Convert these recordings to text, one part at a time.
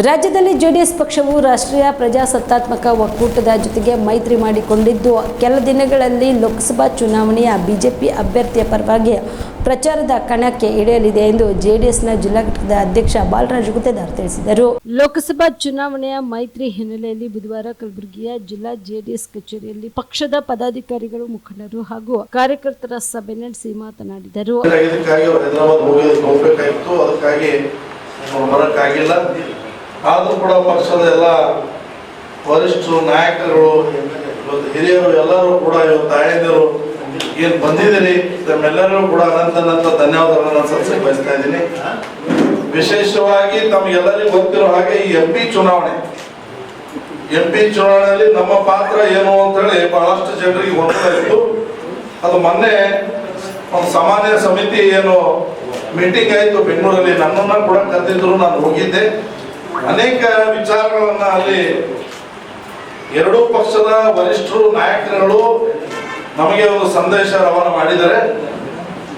ರಾಜ್ಯದಲ್ಲಿ ಜೆಡಿಎಸ್ ಪಕ್ಷವು ರಾಷ್ಟ್ರೀಯ ಪ್ರಜಾಸತ್ತಾತ್ಮಕ ಒಕ್ಕೂಟದ ಜೊತೆಗೆ ಮೈತ್ರಿ ಮಾಡಿಕೊಂಡಿದ್ದು ಕೆಲ ದಿನಗಳಲ್ಲಿ ಲೋಕಸಭಾ ಚುನಾವಣೆಯ ಬಿಜೆಪಿ ಅಭ್ಯರ್ಥಿಯ ಪರವಾಗಿ ಪ್ರಚಾರದ ಕಣಕ್ಕೆ ಇಳಿಯಲಿದೆ ಎಂದು ಜೆಡಿಎಸ್ನ ಜಿಲ್ಲಾ ಘಟಕದ ಅಧ್ಯಕ್ಷ ಬಾಲರಾಜ್ ಗುತ್ತೇದಾರ್ ತಿಳಿಸಿದರು. ಲೋಕಸಭಾ ಚುನಾವಣೆಯ ಮೈತ್ರಿ ಹಿನ್ನೆಲೆಯಲ್ಲಿ ಬುಧವಾರ ಕಲಬುರಗಿಯ ಜಿಲ್ಲಾ ಜೆಡಿಎಸ್ ಕಚೇರಿಯಲ್ಲಿ ಪಕ್ಷದ ಪದಾಧಿಕಾರಿಗಳು ಮುಖಂಡರು ಹಾಗೂ ಕಾರ್ಯಕರ್ತರ ಸಭೆ ನಡೆಸಿ ಮಾತನಾಡಿದರು. ಆದರೂ ಕೂಡ ಪಕ್ಷದ ಎಲ್ಲ ವರಿಷ್ಠರು, ನಾಯಕರು, ಹಿರಿಯರು ಎಲ್ಲರೂ ಕೂಡ ಇವತ್ತು ತಾಯಂದಿರು ಏನು ಬಂದಿದ್ದೀರಿ? ತಮ್ಮೆಲ್ಲರಿಗೂ ಕೂಡ ಅನಂತ ಅನಂತ ಧನ್ಯವಾದಗಳನ್ನು ಸಲ್ಲಿಸಕ್ಕೆ ಬಯಸ್ತಾ ಇದ್ದೀನಿ. ವಿಶೇಷವಾಗಿ ತಮಗೆಲ್ಲರಿಗೂ ಗೊತ್ತಿರೋ ಹಾಗೆ ಈ ಎಂ ಪಿ ಚುನಾವಣೆ. ಎಂ ಪಿ ಚುನಾವಣೆಯಲ್ಲಿ ನಮ್ಮ ಪಾತ್ರ ಏನು ಅಂತೇಳಿ ಬಹಳಷ್ಟು ಜನರಿಗೆ ಗೊತ್ತಾಯಿತು ಅದು ಮೊನ್ನೆ ಒಂದು ಸಾಮಾನ್ಯ ಸಮಿತಿ ಏನು ಮೀಟಿಂಗ್ ಆಯಿತು ಬೆಂಗಳೂರಲ್ಲಿ. ನನ್ನನ್ನು ಕೂಡ ಕರೆದಿದ್ರು, ನಾನು ಹೋಗಿದ್ದೆ. ಅನೇಕ ವಿಚಾರಗಳನ್ನ ಅಲ್ಲಿ ಎರಡೂ ಪಕ್ಷದ ವರಿಷ್ಠರು, ನಾಯಕರುಗಳು ನಮಗೆ ಒಂದು ಸಂದೇಶ ರವಾನ ಮಾಡಿದ್ದಾರೆ.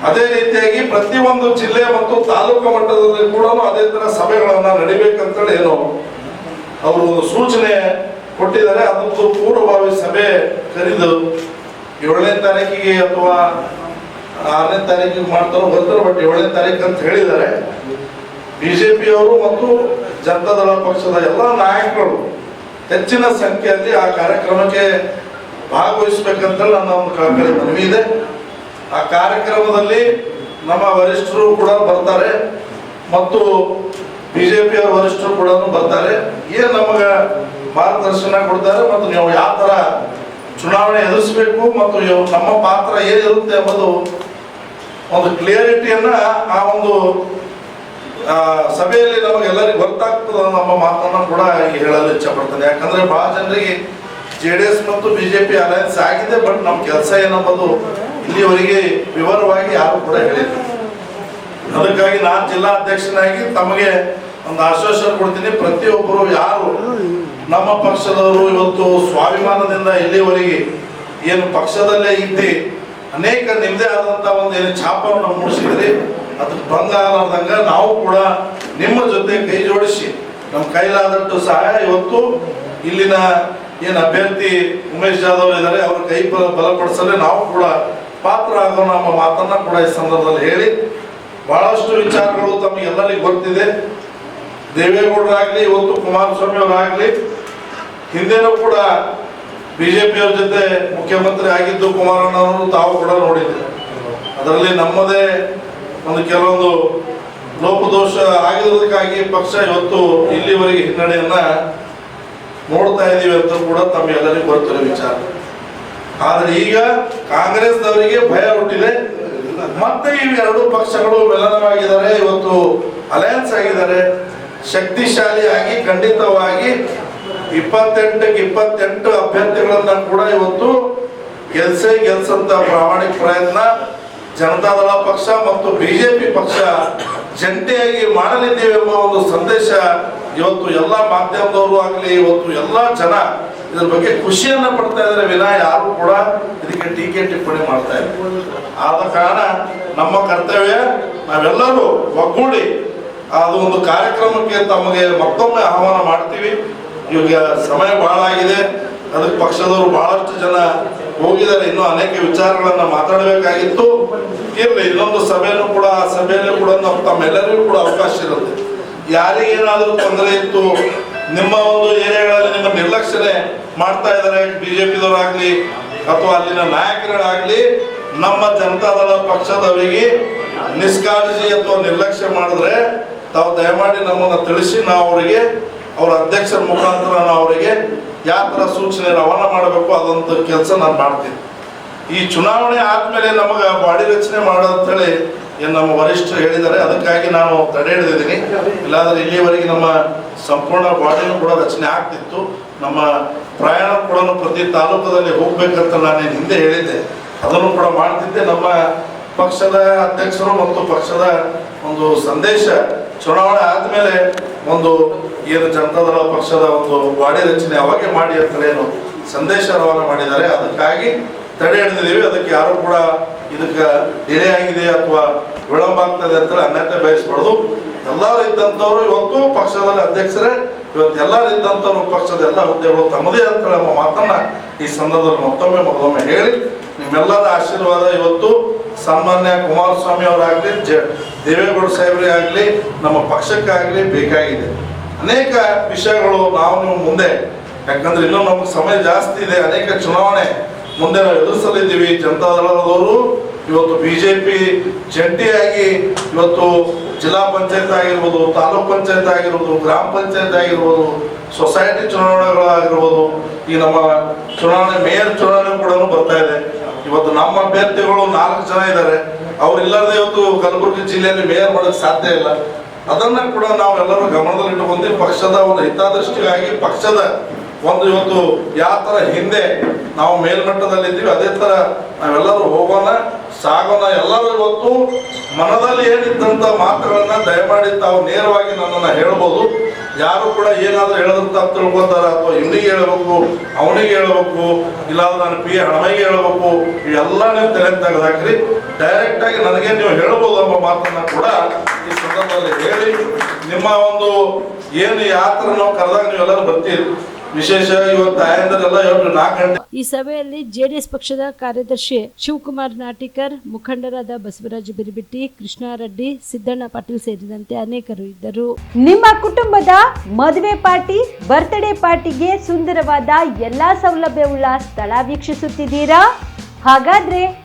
ಅದೇ ರೀತಿಯಾಗಿ ಪ್ರತಿಯೊಂದು ಜಿಲ್ಲೆ ಮತ್ತು ತಾಲೂಕು ಮಟ್ಟದಲ್ಲಿ ಕೂಡ ಅದೇ ತರ ಸಭೆಗಳನ್ನ ನಡಿಬೇಕಂತೇಳಿ ಏನು ಅವರು ಸೂಚನೆ ಕೊಟ್ಟಿದ್ದಾರೆ. ಅದೊಂದು ಪೂರ್ವಭಾವಿ ಸಭೆ ಕರೆದು ಏಳನೇ ತಾರೀಕಿಗೆ ಅಥವಾ ಆರನೇ ತಾರೀಕಿಗೆ ಮಾಡ್ತಾರೋ ಬರ್ತಾರೋ ಬಟ್ ಏಳನೇ ತಾರೀಕು ಅಂತ ಹೇಳಿದ್ದಾರೆ. ಬಿಜೆಪಿಯವರು ಮತ್ತು ಜನತಾದಳ ಪಕ್ಷದ ಎಲ್ಲ ನಾಯಕರು ಹೆಚ್ಚಿನ ಸಂಖ್ಯೆಯಲ್ಲಿ ಆ ಕಾರ್ಯಕ್ರಮಕ್ಕೆ ಭಾಗವಹಿಸ್ಬೇಕಂತ ನನ್ನ ಒಂದು ಕಳಕಳಿ ಮನವಿ ಇದೆ. ಆ ಕಾರ್ಯಕ್ರಮದಲ್ಲಿ ನಮ್ಮ ವರಿಷ್ಠರು ಕೂಡ ಬರ್ತಾರೆ ಮತ್ತು ಬಿಜೆಪಿಯ ವರಿಷ್ಠರು ಕೂಡ ಬರ್ತಾರೆ. ಏನು ನಮಗೆ ಮಾರ್ಗದರ್ಶನ ಕೊಡ್ತಾರೆ ಮತ್ತು ನೀವು ಯಾವ ಥರ ಚುನಾವಣೆ ಎದುರಿಸಬೇಕು ಮತ್ತು ನಮ್ಮ ಪಾತ್ರ ಏನಿರುತ್ತೆ ಎಂಬುದು ಒಂದು ಕ್ಲಿಯರಿಟಿಯನ್ನು ಆ ಒಂದು ಸಭೆಯಲ್ಲಿ ನಮಗೆಲ್ಲರಿಗೂ ಗೊತ್ತಾಗ್ತದ ನಮ್ಮ ಮಾತನ್ನು ಕೂಡ ಹೇಳಲು ಇಚ್ಛೆ ಪಡ್ತೇನೆ ಯಾಕಂದ್ರೆ ಬಹಳ ಜನರಿಗೆ ಜೆ ಡಿ ಎಸ್ ಮತ್ತು ಬಿಜೆಪಿ ಅಲಯನ್ಸ್ ಆಗಿದೆ ಬಟ್ ನಮ್ಮ ಕೆಲಸ ಏನಂಬುದು ಇಲ್ಲಿವರೆಗೆ ವಿವರವಾಗಿ ಯಾರು ಕೂಡ ಹೇಳಿಲ್ಲ. ಅದಕ್ಕಾಗಿ ನಾನು ಜಿಲ್ಲಾ ಅಧ್ಯಕ್ಷನಾಗಿ ತಮಗೆ ಒಂದು ಆಶ್ವಾಸನೆ ಕೊಡ್ತೀನಿ. ಪ್ರತಿಯೊಬ್ಬರು ಯಾರು ನಮ್ಮ ಪಕ್ಷದವರು ಇವತ್ತು ಸ್ವಾಭಿಮಾನದಿಂದ ಇಲ್ಲಿವರೆಗೆ ಏನು ಪಕ್ಷದಲ್ಲೇ ಇದ್ದಿ ಅನೇಕ ನಿಮ್ಮದೇ ಆದಂತ ಒಂದು ಏನು ಛಾಪನ್ನು ಮೂಡಿಸಿದ್ರಿ ಅದಕ್ಕೆ ಭಂಗ ಆಗಲಾರ್ದಂಗ ನಾವು ಕೂಡ ನಿಮ್ಮ ಜೊತೆ ಕೈ ಜೋಡಿಸಿ ನಮ್ಮ ಕೈಲಾದಷ್ಟು ಸಹಾಯ. ಇವತ್ತು ಇಲ್ಲಿನ ಏನು ಅಭ್ಯರ್ಥಿ ಉಮೇಶ್ ಜಾಧವ್ ಇದ್ದಾರೆ ಅವ್ರ ಕೈ ಬಲಪಡಿಸಲೇ ನಾವು ಕೂಡ ಪಾತ್ರ ಆಗೋ ನಮ್ಮ ಮಾತನ್ನ ಕೂಡ ಈ ಸಂದರ್ಭದಲ್ಲಿ ಹೇಳಿ, ಬಹಳಷ್ಟು ವಿಚಾರಗಳು ತಮಗೆಲ್ಲರಿಗೂ ಗೊತ್ತಿದೆ. ದೇವೇಗೌಡರಾಗ್ಲಿ, ಇವತ್ತು ಕುಮಾರಸ್ವಾಮಿ ಅವರಾಗ್ಲಿ, ಹಿಂದೆನೂ ಕೂಡ ಬಿಜೆಪಿಯವ್ರ ಜೊತೆ ಮುಖ್ಯಮಂತ್ರಿ ಆಗಿದ್ದು ಕುಮಾರಣ್ಣವರು ತಾವು ಕೂಡ ನೋಡಿದ್ರು ಅದರಲ್ಲಿ ನಮ್ಮದೇ ಒಂದು ಕೆಲವೊಂದು ಲೋಪದೋಷ ಆಗಿರೋದಕ್ಕಾಗಿ ಪಕ್ಷ ಇವತ್ತು ಇಲ್ಲಿವರೆಗೆ ಹಿನ್ನಡೆಯನ್ನ ನೋಡ್ತಾ ಇದ್ದೀವಿ ಅಂತ ಕೂಡ ತಮ್ಮೆಲ್ಲರಿಗೂ ಗೊತ್ತಿರೋ ವಿಚಾರ. ಆದ್ರೆ ಈಗ ಕಾಂಗ್ರೆಸ್ನವರಿಗೆ ಭಯ ಹುಟ್ಟಿದೆ. ಮತ್ತೆ ಈ ಎರಡು ಪಕ್ಷಗಳು ಮಿಲನವಾಗಿದ್ದಾರೆ ಇವತ್ತು ಅಲಯನ್ಸ್ ಆಗಿದ್ದಾರೆ. ಶಕ್ತಿಶಾಲಿಯಾಗಿ, ಖಂಡಿತವಾಗಿ ಇಪ್ಪತ್ತೆಂಟಕ್ಕೆ ಇಪ್ಪತ್ತೆಂಟು ಅಭ್ಯರ್ಥಿಗಳನ್ನ ಕೂಡ ಇವತ್ತು ಗೆಲ್ಸೇ ಗೆಲ್ಸಂತ ಪ್ರಾಮಾಣಿಕ ಪ್ರಯತ್ನ ಜನತಾದಳ ಪಕ್ಷ ಮತ್ತು ಬಿಜೆಪಿ ಪಕ್ಷ ಜಂಟಿಯಾಗಿ ಮಾಡಲಿದ್ದೇವೆ ಎಂಬ ಒಂದು ಸಂದೇಶ ಇವತ್ತು ಎಲ್ಲ ಮಾಧ್ಯಮದವರು ಆಗಲಿ, ಇವತ್ತು ಎಲ್ಲ ಜನ ಇದ್ರ ಬಗ್ಗೆ ಖುಷಿಯನ್ನ ಪಡ್ತಾ ಇದ್ದಾರೆ. ವಿನಾ ಯಾರು ಕೂಡ ಇದಕ್ಕೆ ಟೀಕೆ ಟಿಪ್ಪಣಿ ಮಾಡ್ತಾ ಇಲ್ಲ. ಆದ ಕಾರಣ ನಮ್ಮ ಕರ್ತವ್ಯ ನಾವೆಲ್ಲರೂ ಒಗ್ಗೂಡಿ ಅದು ಒಂದು ಕಾರ್ಯಕ್ರಮಕ್ಕೆ ತಮಗೆ ಮತ್ತೊಮ್ಮೆ ಆಹ್ವಾನ ಮಾಡ್ತೀವಿ. ಇವಾಗ ಸಮಯ ಬಹಳ ಆಗಿದೆ. ಅದಕ್ಕೆ ಪಕ್ಷದವರು ಬಹಳಷ್ಟು ಜನ ಹೋಗಿದ್ದಾರೆ. ಇನ್ನೂ ಅನೇಕ ವಿಚಾರಗಳನ್ನ ಮಾತಾಡಬೇಕಾಗಿತ್ತು. ಇರಲಿ ಇನ್ನೊಂದು ಸಭೆನೂ ಕೂಡ, ಆ ಸಭೆಯಲ್ಲಿ ಕೂಡ ತಮ್ಮೆಲ್ಲರಿಗೂ ಕೂಡ ಅವಕಾಶ ಇರುತ್ತೆ. ಯಾರಿಗೇನಾದರೂ ತೊಂದರೆ ಇತ್ತು, ನಿಮ್ಮ ಒಂದು ಏರಿಯಾಗಳಲ್ಲಿ ನಿಮ್ಮ ನಿರ್ಲಕ್ಷ್ಯನೆ ಮಾಡ್ತಾ ಇದ್ದಾರೆ, ಬಿಜೆಪಿದವರಾಗ್ಲಿ ಅಥವಾ ಅಲ್ಲಿನ ನಾಯಕರಾಗ್ಲಿ, ನಮ್ಮ ಜನತಾದಳ ಪಕ್ಷದವರಿಗೆ ನಿಷ್ಕಾಳಜಿ ಅಥವಾ ನಿರ್ಲಕ್ಷ್ಯ ಮಾಡಿದ್ರೆ ತಾವು ದಯಮಾಡಿ ನಮ್ಮನ್ನು ತಿಳಿಸಿ, ನಾವು ಅವರಿಗೆ ಅವರ ಅಧ್ಯಕ್ಷರ ಮುಖಾಂತರ ನಾನು ಅವರಿಗೆ ಯಾವ ಥರ ಸೂಚನೆ ರವಾನೆ ಮಾಡಬೇಕು ಅದೊಂದು ಕೆಲಸ ನಾನು ಮಾಡ್ತೀನಿ. ಈ ಚುನಾವಣೆ ಆದ್ಮೇಲೆ ನಮಗೆ ಬಾಡಿ ರಚನೆ ಮಾಡೋದಂತೇಳಿ ಏನು ನಮ್ಮ ವರಿಷ್ಠರು ಹೇಳಿದ್ದಾರೆ, ಅದಕ್ಕಾಗಿ ನಾನು ತಡೆ ಹಿಡಿದಿದ್ದೀನಿ. ಇಲ್ಲಾಂದ್ರೆ ಇಲ್ಲಿವರೆಗೆ ನಮ್ಮ ಸಂಪೂರ್ಣ ಬಾಡಿನೂ ಕೂಡ ರಚನೆ ಆಗ್ತಿತ್ತು. ನಮ್ಮ ಪ್ರಯಾಣ ಕೂಡ ಪ್ರತಿ ತಾಲೂಕದಲ್ಲಿ ಹೋಗ್ಬೇಕಂತ ನಾನು ಹಿಂದೆ ಹೇಳಿದ್ದೆ. ಅದನ್ನು ಕೂಡ ಮಾಡ್ತಿದ್ದೆ. ನಮ್ಮ ಪಕ್ಷದ ಅಧ್ಯಕ್ಷರು ಮತ್ತು ಪಕ್ಷದ ಒಂದು ಸಂದೇಶ, ಚುನಾವಣೆ ಆದಮೇಲೆ ಒಂದು ಏನು ಜನತಾದಳ ಪಕ್ಷದ ಒಂದು ಗಾಡಿ ರಚನೆ ಅವಾಗೆ ಮಾಡಿ ಅಂತ ಏನು ಸಂದೇಶ ರವಾನೆ ಮಾಡಿದ್ದಾರೆ. ಅದಕ್ಕಾಗಿ ತಡೆ ಹಿಡಿದಿದ್ದೀವಿ. ಅದಕ್ಕೆ ಯಾರು ಕೂಡ ಇದಕ್ಕೆ ಡಿಲೇ ಆಗಿದೆ ಅಥವಾ ವಿಳಂಬ ಆಗ್ತದೆ ಅಂತ ಅನ್ಯತೆ ಬಯಸ್ಬಾರ್ದು. ಎಲ್ಲರೂ ಇದ್ದಂಥವ್ರು ಇವತ್ತು ಪಕ್ಷದಲ್ಲಿ ಅಧ್ಯಕ್ಷರೇ, ಇವತ್ತು ಎಲ್ಲರೂ ಇದ್ದಂಥವ್ರು ಪಕ್ಷದ ಎಲ್ಲ ಹುದ್ದೆಗಳು ತಮ್ಮದೇ ಅಂತ ನಮ್ಮ ಮಾತನ್ನ ಈ ಸಂದರ್ಭದಲ್ಲಿ ಮತ್ತೊಮ್ಮೆ ಮೊದಲೊಮ್ಮೆ ಹೇಳಿ, ನಿಮ್ಮೆಲ್ಲರ ಆಶೀರ್ವಾದ ಇವತ್ತು ಸಾಮಾನ್ಯ ಕುಮಾರಸ್ವಾಮಿ ಅವರಾಗಲಿ, ಜ ದೇವೇಗೌಡ ಸಾಹೇಬ್ರೇ ಆಗಲಿ, ನಮ್ಮ ಪಕ್ಷಕ್ಕಾಗಲಿ ಬೇಕಾಗಿದೆ. ಅನೇಕ ವಿಷಯಗಳು ನಾವು ಮುಂದೆ. ಯಾಕಂದ್ರೆ ಇನ್ನೂ ನಮ್ಗೆ ಸಮಯ ಜಾಸ್ತಿ ಇದೆ, ಅನೇಕ ಚುನಾವಣೆ ಮುಂದೆ ನಾವು ಎದುರಿಸಲಿದ್ದೀವಿ. ಜನತಾದಳದವರು ಇವತ್ತು ಬಿಜೆಪಿ ಜಂಟಿಯಾಗಿ ಇವತ್ತು ಜಿಲ್ಲಾ ಪಂಚಾಯತ್ ಆಗಿರ್ಬೋದು, ತಾಲೂಕ್ ಪಂಚಾಯತ್ ಆಗಿರ್ಬೋದು, ಗ್ರಾಮ ಪಂಚಾಯತ್ ಆಗಿರ್ಬೋದು, ಸೊಸೈಟಿ ಚುನಾವಣೆಗಳಾಗಿರ್ಬೋದು, ಈ ನಮ್ಮ ಚುನಾವಣೆ, ಮೇಯರ್ ಚುನಾವಣೆ ಕೂಡ ಬರ್ತಾ ಇದೆ. ಇವತ್ತು ನಮ್ಮ ಅಭ್ಯರ್ಥಿಗಳು ನಾಲ್ಕು ಜನ ಇದ್ದಾರೆ. ಅವರಿಲ್ಲದೆ ಇವತ್ತು ಕಲಬುರಗಿ ಜಿಲ್ಲೆಯಲ್ಲಿ ಮೇಯರ್ ಮಾಡೋಕ್ಕೆ ಸಾಧ್ಯ ಇಲ್ಲ. ಅದನ್ನ ಕೂಡ ನಾವೆಲ್ಲರೂ ಗಮನದಲ್ಲಿಟ್ಟುಕೊಂಡು ಪಕ್ಷದ ಒಂದು ಹಿತಾದೃಷ್ಟಿಗಾಗಿ ಪಕ್ಷದ ಒಂದು ಇವತ್ತು ಯಾವ ಥರ ಹಿಂದೆ ನಾವು ಮೇಲ್ಮಟ್ಟದಲ್ಲಿ ಇದ್ದೀವಿ ಅದೇ ಥರ ನಾವೆಲ್ಲರೂ ಹೋಗೋಣ, ಸಾಗೋಣ, ಎಲ್ಲರೂ ಇವತ್ತು ಮನದಲ್ಲಿ ಏನಿದ್ದಂಥ ಮಾತುಗಳನ್ನ ದಯಮಾಡಿ ತಾವು ನೇರವಾಗಿ ನನ್ನನ್ನು ಹೇಳ್ಬೋದು. ಯಾರು ಕೂಡ ಏನಾದರೂ ಹೇಳಿದ್ರು ತಪ್ಪು ತಿಳ್ಕೊತಾರ ಅಥವಾ ಇವನಿಗೆ ಹೇಳಬೇಕು, ಅವನಿಗೆ ಹೇಳಬೇಕು, ಇಲ್ಲಾಂದ್ರೆ ನಾನು ಪಿ ಹಣಮಗೆ ಹೇಳಬೇಕು, ಇವೆಲ್ಲ ನೀವು ತಲೆ ತೆಗೆದಾಕ್ರಿ ಡೈರೆಕ್ಟ್ ಆಗಿ ನನಗೆ ನೀವು ಹೇಳ್ಬೋದು ಎಂಬ ಮಾತನ್ನ ಕೂಡ ಈ ಸಂದರ್ಭದಲ್ಲಿ ಹೇಳಿ. ನಿಮ್ಮ ಒಂದು ಏನು ಯಾವ ಥರ ನಾವು ಕರೆದಾಗ ನೀವೆಲ್ಲರೂ ಬರ್ತೀರಿ. ವಿಶೇಷ ಇವತ್ತು ತಾಯಂದರೆಲ್ಲ ಇವತ್ತು ನಾಲ್ಕು ಗಂಟೆ. ಈ ಸಭೆಯಲ್ಲಿ ಜೆಡಿಎಸ್ ಪಕ್ಷದ ಕಾರ್ಯದರ್ಶಿ ಶಿವಕುಮಾರ್ ನಾಟಿಕರ್ ಮುಖಂಡರಾದ ಬಸವರಾಜ ಬಿರಿಬಿಟ್ಟಿ ಕೃಷ್ಣಾರೆಡ್ಡಿ ಸಿದ್ದಣ್ಣ ಪಾಟೀಲ್ ಸೇರಿದಂತೆ ಅನೇಕರು ಇದ್ದರು. ನಿಮ್ಮ ಕುಟುಂಬದ ಮದುವೆ ಪಾರ್ಟಿ ಬರ್ತ್ಡೇ ಪಾರ್ಟಿಗೆ ಸುಂದರವಾದ ಎಲ್ಲಾ ಸೌಲಭ್ಯವುಳ್ಳ ಸ್ಥಳ ವೀಕ್ಷಿಸುತ್ತಿದ್ದೀರಾ? ಹಾಗಾದ್ರೆ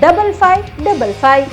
double five double five